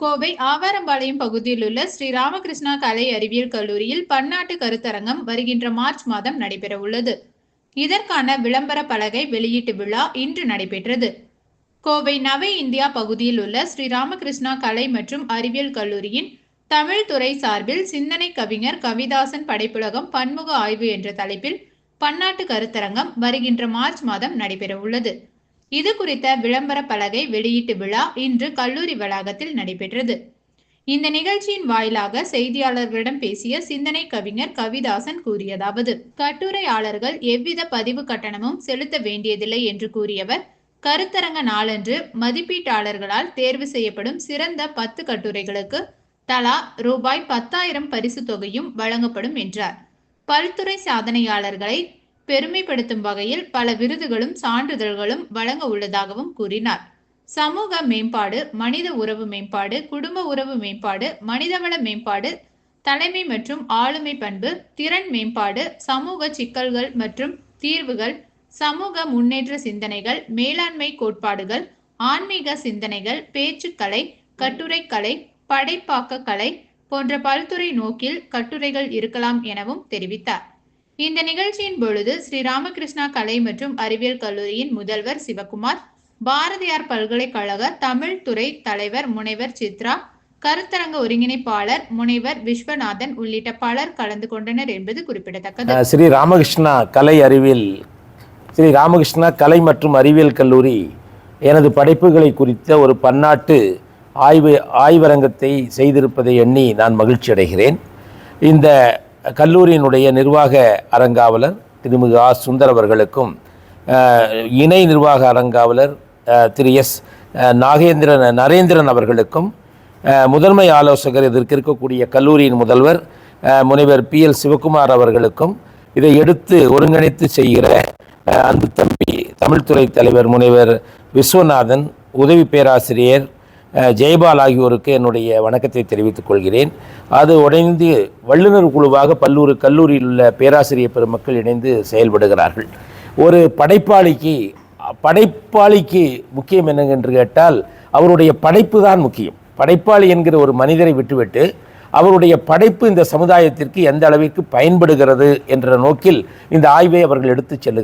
கோவை ஆவாரம்பாளையம் பகுதியில் உள்ள ஸ்ரீ ராமகிருஷ்ணா கலை அறிவியல் கல்லூரியில் பன்னாட்டு கருத்தரங்கம் வருகின்ற மார்ச் மாதம் நடைபெற உள்ளது இதற்கான விளம்பர பலகை வெளியீட்டு விழா இன்று நடைபெற்றது. கோவை நவ இந்தியா பகுதியில் உள்ள ஸ்ரீ ராமகிருஷ்ணா கலை மற்றும் அறிவியல் கல்லூரியின் தமிழ் துறை சார்பில் சிந்தனை கவிஞர் கவிதாசன் படைப்புலகம் பன்முக ஆய்வு என்ற தலைப்பில் பன்னாட்டு கருத்தரங்கம் வருகின்ற மார்ச் மாதம் நடைபெற உள்ளது இது குறித்த விளம்பர பலகை வெளியீட்டு விழா இன்று கல்லூரி வளாகத்தில் நடைபெற்றது. இந்த நிகழ்ச்சியின் வாயிலாக செய்தியாளர்களிடம் பேசிய சிந்தனை கவிஞர் கவிதாசன் கூறியதாவது கட்டுரையாளர்கள் எவ்வித பதிவு கட்டணமும் செலுத்த வேண்டியதில்லை என்று கூறியவர் கருத்தரங்க நாளன்று மதிப்பீட்டாளர்களால் தேர்வு செய்யப்படும் சிறந்த பத்து கட்டுரைகளுக்கு தலா ரூபாய் பத்தாயிரம் பரிசு தொகையும் வழங்கப்படும் என்றார். பல்துறை சாதனையாளர்களை பெருமைப்படுத்தும் வகையில் பல விருதுகளும் சான்றிதழ்களும் வழங்க உள்ளதாகவும் கூறினார். சமூக மேம்பாடு மனித உறவு மேம்பாடு குடும்ப உறவு மேம்பாடு மனிதவள மேம்பாடு தலைமை மற்றும் ஆளுமை பண்பு திறன் மேம்பாடு சமூக சிக்கல்கள் மற்றும் தீர்வுகள் சமூக முன்னேற்ற சிந்தனைகள் மேலாண்மை கோட்பாடுகள் ஆன்மீக சிந்தனைகள் பேச்சுக்கலை கட்டுரைக்கலை படைப்பாக்க கலை போன்ற பல்துறை நோக்கில் கட்டுரைகள் இருக்கலாம் எனவும் தெரிவித்தார். இந்த நிகழ்ச்சியின் பொழுது ஸ்ரீ ராமகிருஷ்ணா கலை மற்றும் அறிவியல் கல்லூரியின் முதல்வர் சிவகுமார் பாரதியார் பல்கலைக்கழக தமிழ் துறை தலைவர் முனைவர் சித்ரா கருத்தரங்க ஒருங்கிணைப்பாளர் முனைவர் விஸ்வநாதன் உள்ளிட்ட பலர் கலந்து கொண்டனர் என்பது குறிப்பிடத்தக்கது. ஸ்ரீ ராமகிருஷ்ணா கலை அறிவியல் ஸ்ரீ ராமகிருஷ்ணா கலை மற்றும் அறிவியல் கல்லூரி எனது படைப்புகளை குறித்த ஒரு பன்னாட்டு ஆய்வு ஆய்வரங்கத்தை செய்திருப்பதை எண்ணி நான் மகிழ்ச்சி அடைகிறேன் இந்த கல்லூரியினுடைய நிர்வாக அரங்காவலர் திருமிகு ஆ சுந்தர் அவர்களுக்கும் இணை நிர்வாக அரங்காவலர் திரு எஸ் நாகேந்திரன் நரேந்திரன் அவர்களுக்கும் முதன்மை ஆலோசகர் இதற்கு இருக்கக்கூடிய கல்லூரியின் முதல்வர் முனைவர் பி எல் சிவகுமார் அவர்களுக்கும் இதை எடுத்து ஒருங்கிணைத்து செய்கிற அன்பு தம்பி தமிழ்துறை தலைவர் முனைவர் விஸ்வநாதன் உதவி பேராசிரியர் ஜெயபால் ஆகியோருக்கு என்னுடைய வணக்கத்தை தெரிவித்துக் கொள்கிறேன். அது உடைந்து வல்லுநர் குழுவாக பல்லூர் கல்லூரியில் உள்ள பேராசிரியர் பெருமக்கள் இணைந்து செயல்படுகிறார்கள். ஒரு படைப்பாளிக்கு படைப்பாளிக்கு முக்கியம் என்னவென்று கேட்டால் அவருடைய படைப்பு தான் முக்கியம். படைப்பாளி என்கிற ஒரு மனிதரை விட்டுவிட்டு அவருடைய படைப்பு இந்த சமுதாயத்திற்கு எந்த அளவிற்கு பயன்படுகிறது என்ற நோக்கில் இந்த ஆய்வை அவர்கள் எடுத்துச் செல்லு